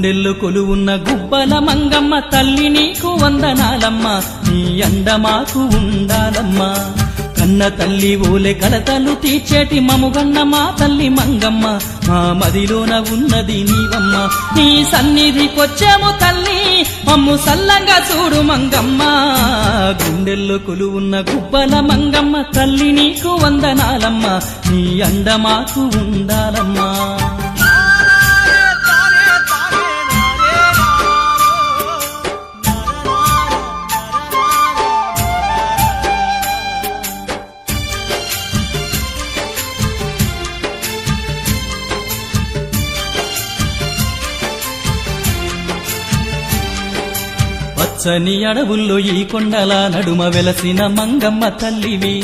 గుండెల్లో కొలువున్న గుబ్బల మంగమ్మ తల్లి నీకు వందనాలమ్మ. నీ అండ మాకు ఉండాలమ్మా. కన్న తల్లి ఓలే కలతలు తీర్చేటి మముగన్న మా తల్లి మంగమ్మ. మా మదిలోన ఉన్నది నీవమ్మ. నీ సన్నిధికొచ్చాము తల్లి మమ్ము సల్లంగా చూడు మంగమ్మ. గుండెల్లో కొలువున్న గుబ్బల మంగమ్మ తల్లి నీకు వందనాలమ్మ. నీ అండ మాకు ఉండాలమ్మా. పచ్చని అడవుల్లో ఈ కొండల నడుమ వెలసిన మంగమ్మ తల్లివి.